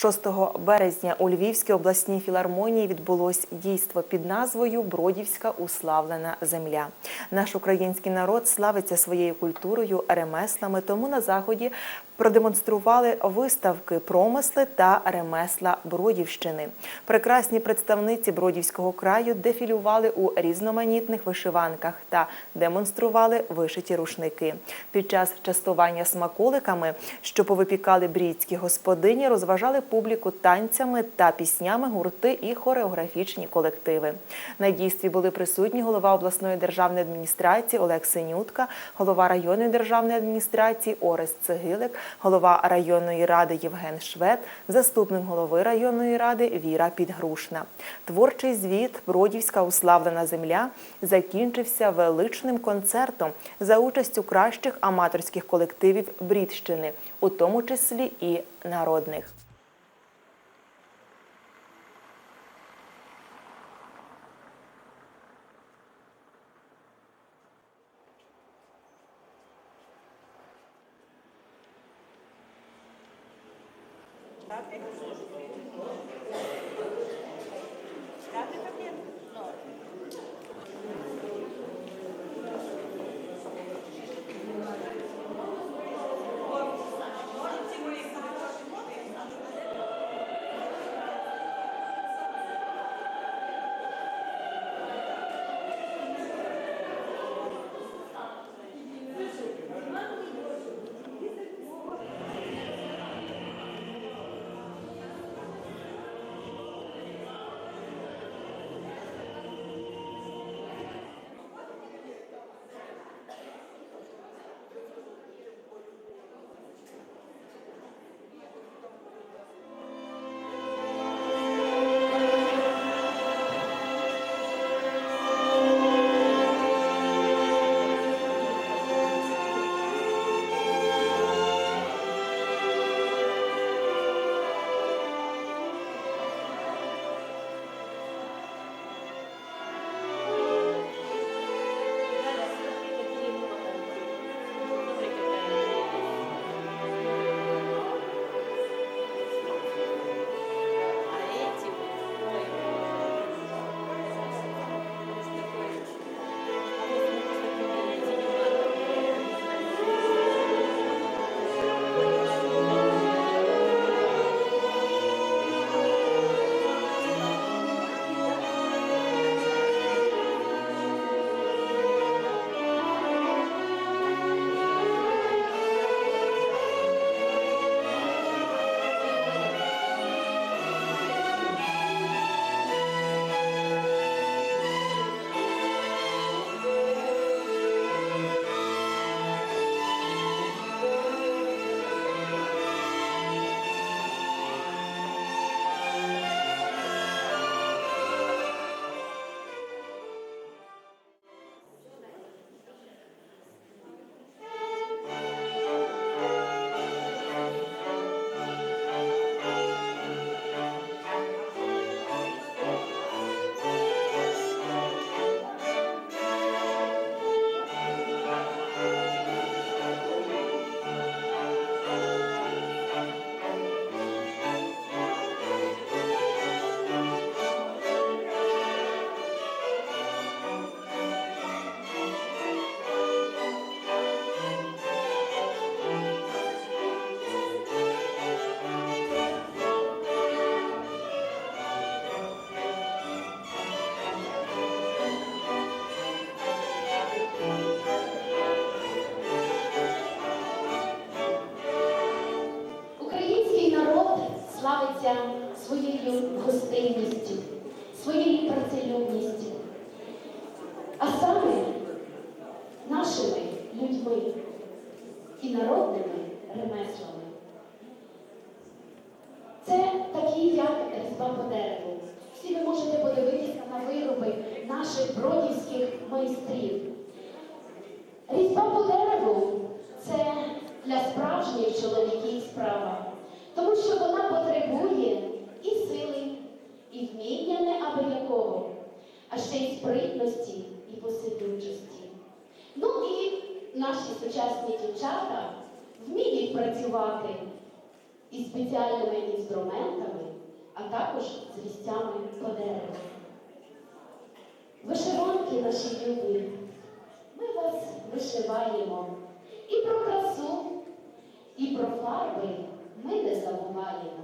6 березня у Львівській обласній філармонії відбулось дійство під назвою Бродівська уславлена земля. Наш український народ славиться своєю культурою, ремеслами, тому на заході продемонстрували виставки промисли та ремесла Бродівщини. Прекрасні представниці Бродівського краю дефілювали у різноманітних вишиванках та демонстрували вишиті рушники. Під час частування смаколиками, що повипікали брідські господині, розважали публіку танцями та піснями гурти і хореографічні колективи. На дійстві були присутні голова обласної державної адміністрації Олег Синютка, голова районної державної адміністрації Орест Цегилик, голова районної ради Євген Швед, заступник голови районної ради Віра Підгрушна. Творчий звіт Бродівська уславлена земля закінчився величним концертом за участю кращих аматорських колективів Брідщини, у тому числі і народних. наших бродівських майстрів. Різьба по дереву це для справжніх чоловіків справа, тому що вона потребує і сили, і вміння неабиякого, а ще й спритності і посидючості. Ну і наші сучасні дівчата вміють працювати із спеціальними інструментами, а також з різцями по дереву вишиванки наші любі, ми вас вишиваємо і про красу, і про фарби ми не забуваємо.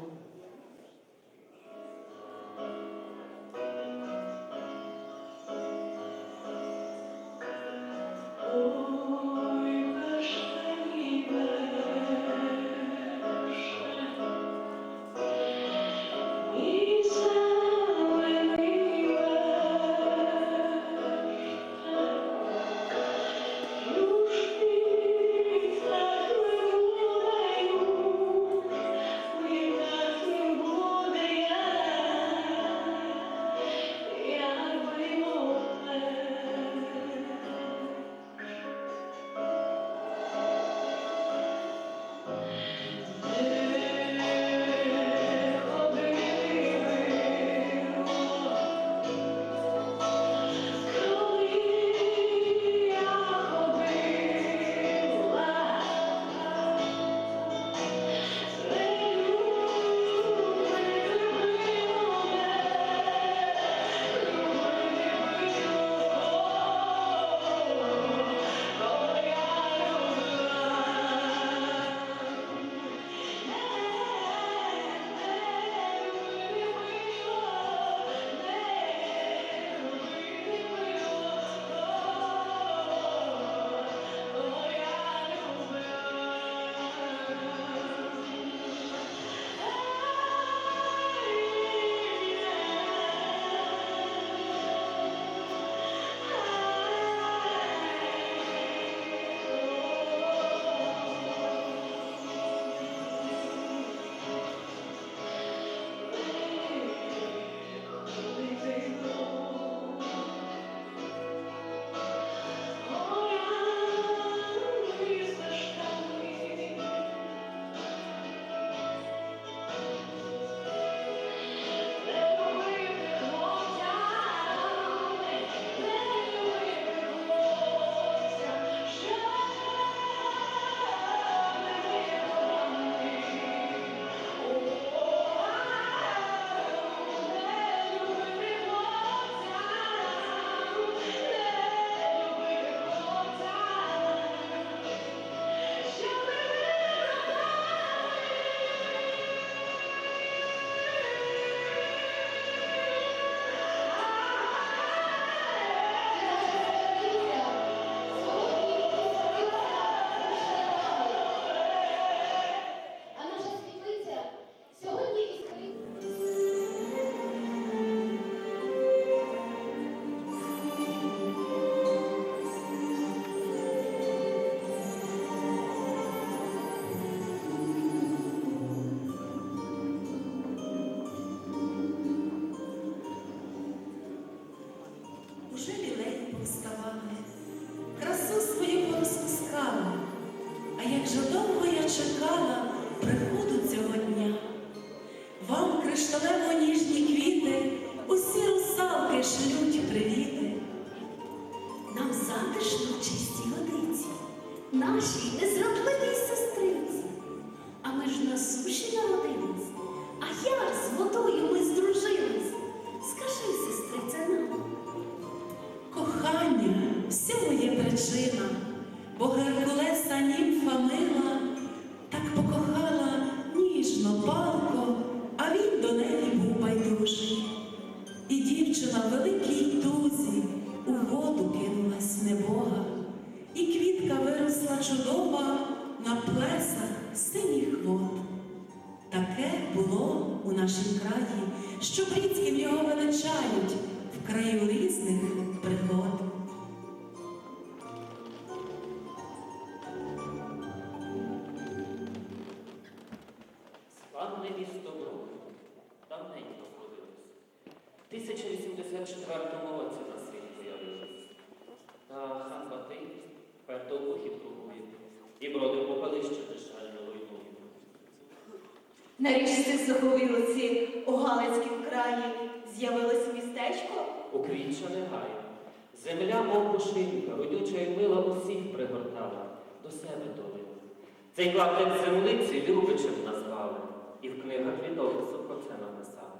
Цей клаптик землиці Любичем назвали, і в книгах відопису про це написали.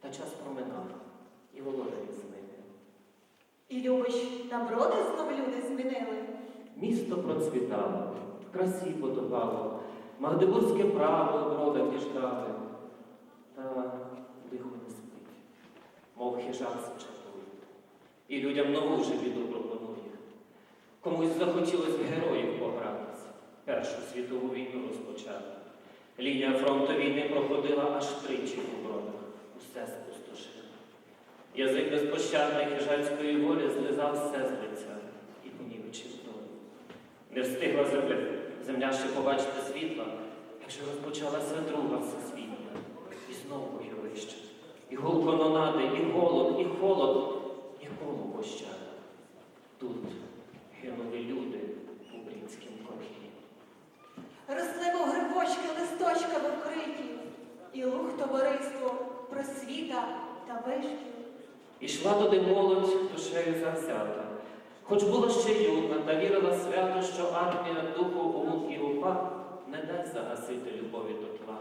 Та час проминав і володарі змінив. І Любич там роди знов люди змінили. Місто процвітало, в красі подобало, Магдебурзьке право в родах діждали, та лихо не спить, мов хижак зачатує. І людям нову вже біду пропонує. Комусь захотілось героїв пограти. Першу світову війну розпочати. Лінія фронту війни проходила аж тричі у бродах, усе спустошило. Язик безпощадний хижацької волі злизав все з лиця і понівечив долю. Не встигла земля, земля ще побачити світла, як же розпочалася друга всесвітня. І знову бойовище. І гул канонади, і голод, і холод, нікому пощади. Тут гинули люди Ішла туди молодь душею завзята, хоч була ще юна та вірила свято, що армія духу умов і упа не дасть загасити любові до тла.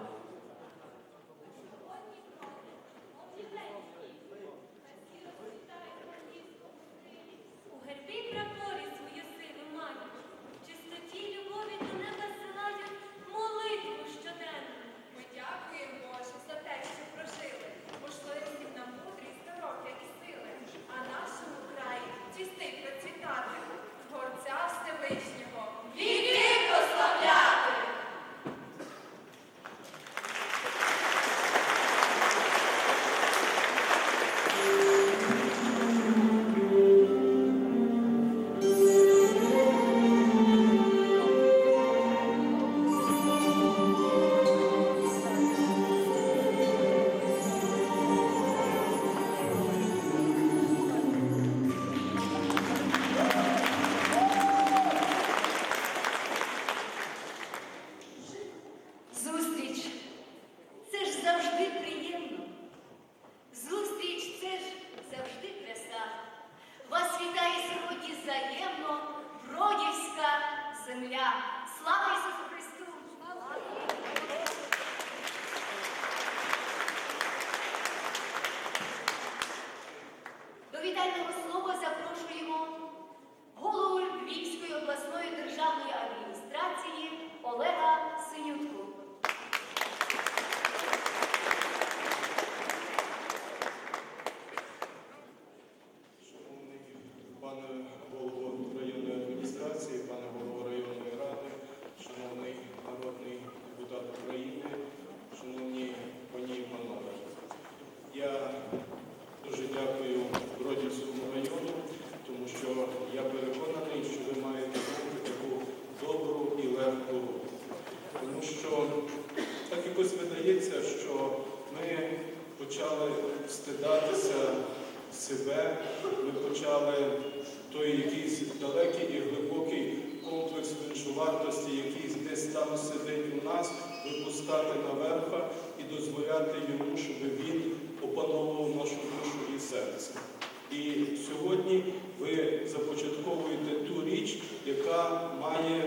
Яка має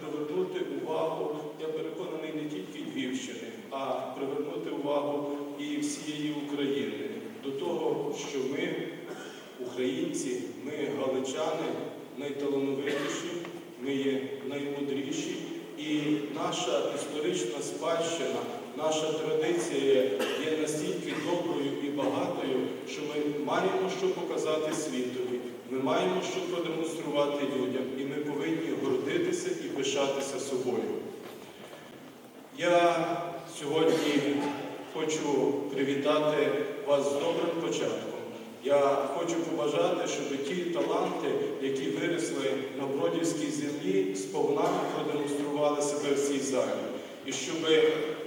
привернути увагу, я переконаний, не тільки Львівщини, а привернути увагу і всієї України до того, що ми, українці, ми галичани, найталановитіші, ми є наймудріші, і наша історична спадщина, наша традиція є настільки доброю і багатою, що ми маємо що показати світові, ми маємо що продемонструвати людям, і ми повинні гордитися і пишатися собою. Я сьогодні хочу привітати вас з добрим початком. Я хочу побажати, щоб ті таланти, які виросли на Бродівській землі, сповна продемонстрували себе в цій залі. І щоб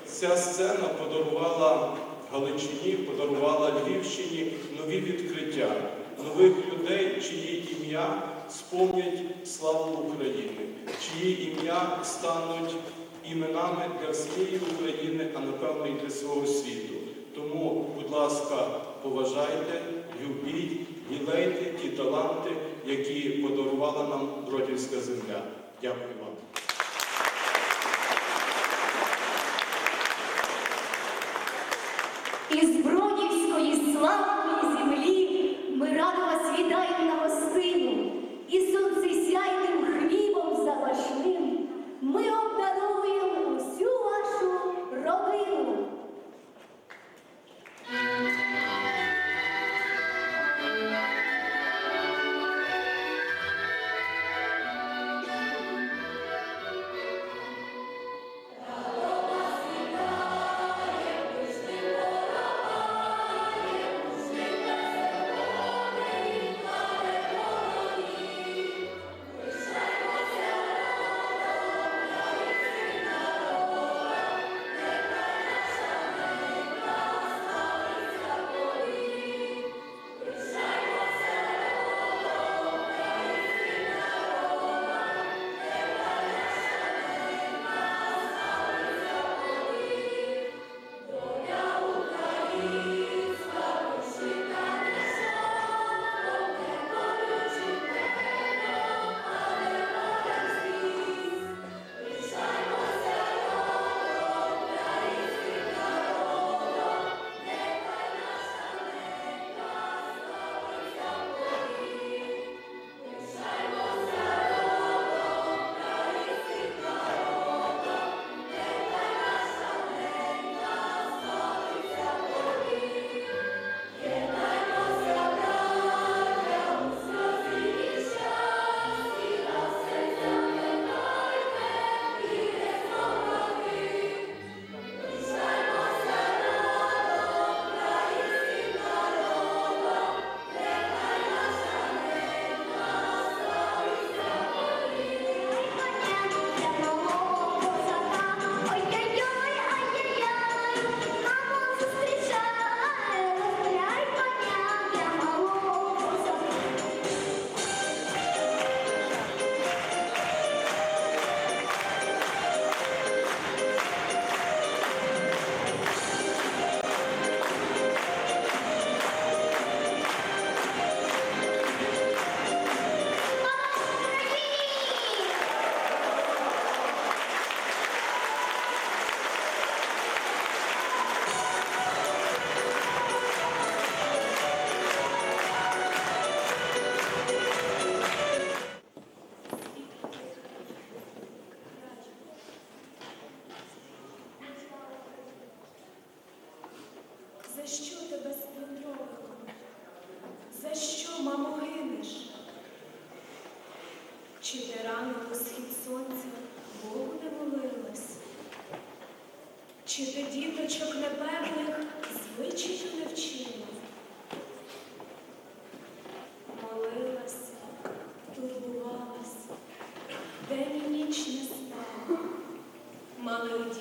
ця сцена подарувала Галичині, подарувала Львівщині нові відкриття, нових людей, чиї ім'я сповнять славу України, чиї ім'я стануть іменами для всієї України, а напевно і для свого світу. Тому, будь ласка, поважайте, любіть, ділейте ті таланти, які подарувала нам Бродівська земля. Дякую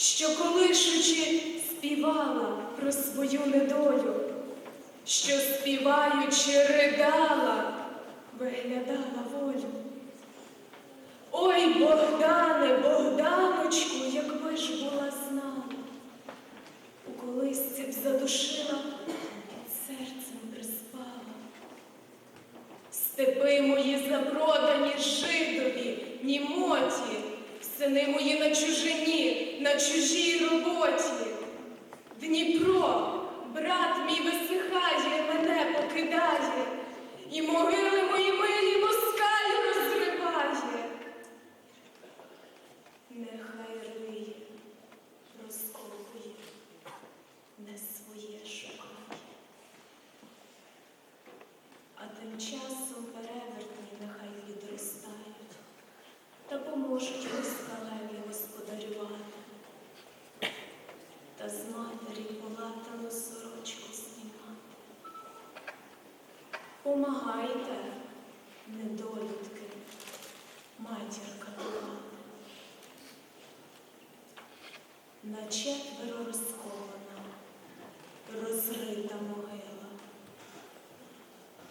що колишучи співала про свою недолю, що співаючи ридала, виглядала волю. Ой, Богдане, Богданочку, якби ж була знала, у колисці б задушила, серцем приспала. Степи мої запродані жидові, німоті, сини мої на чужині, на чужій роботі. Дніпро, брат мій висихає, мене покидає, і могили мої милі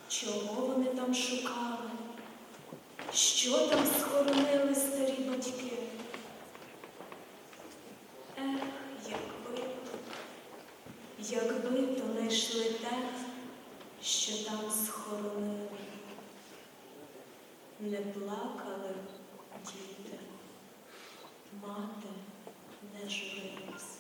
Чого вони там шукали? Що там схоронили старі батьки? Ех, якби, якби то знайшли те, що там схоронили. Не плакали діти, мати не журилась.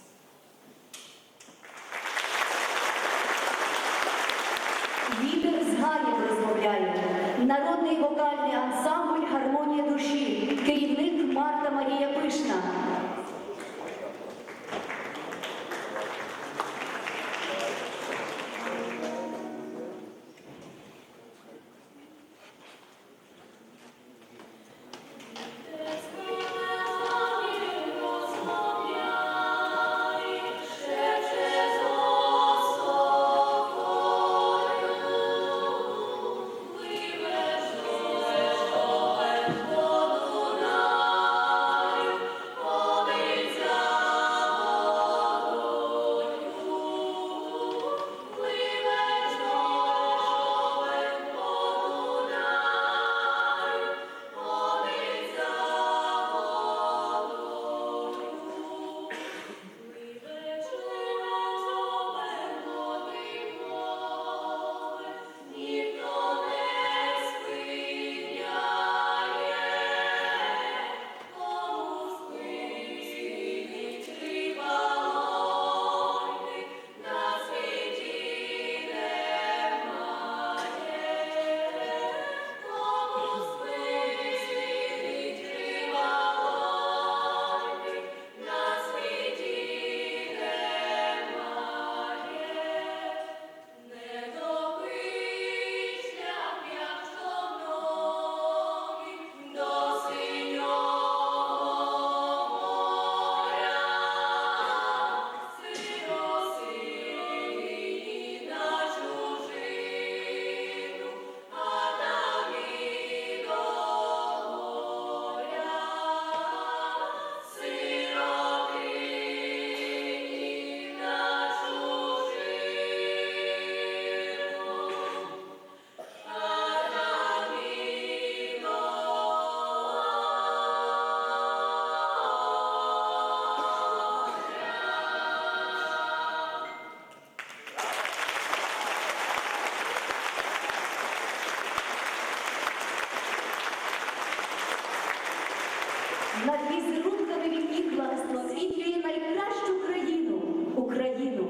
над візерунками від їх благословлює найкращу країну Україну,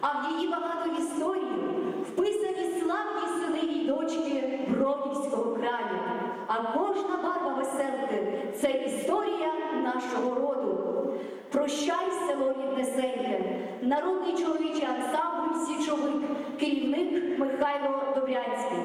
а в її багато історію вписані славні сини і дочки Бродівського краю. А кожна барва веселки це історія нашого роду. Прощай, село Ріднесеньке, народний чоловічий ансамбль Січовик, керівник Михайло Добрянський.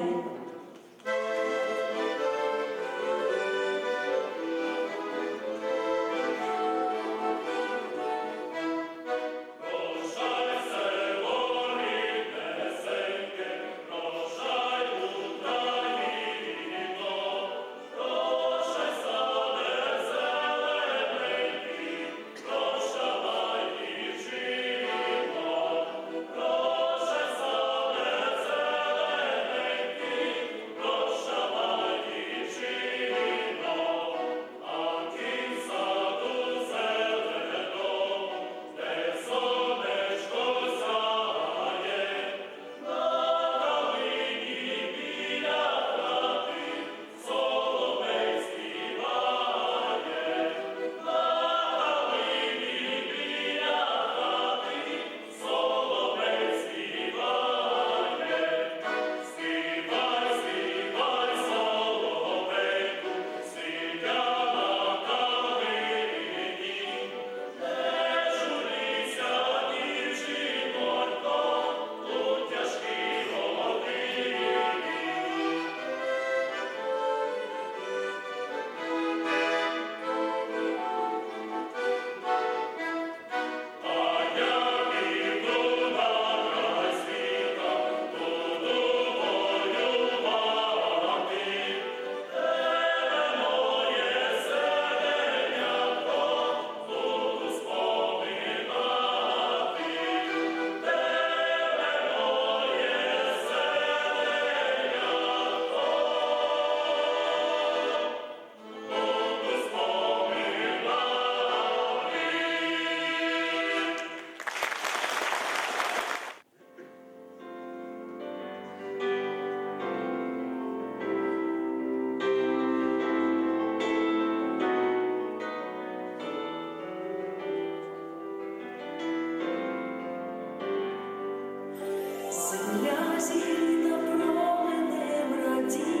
Земля зігріта променем радіє.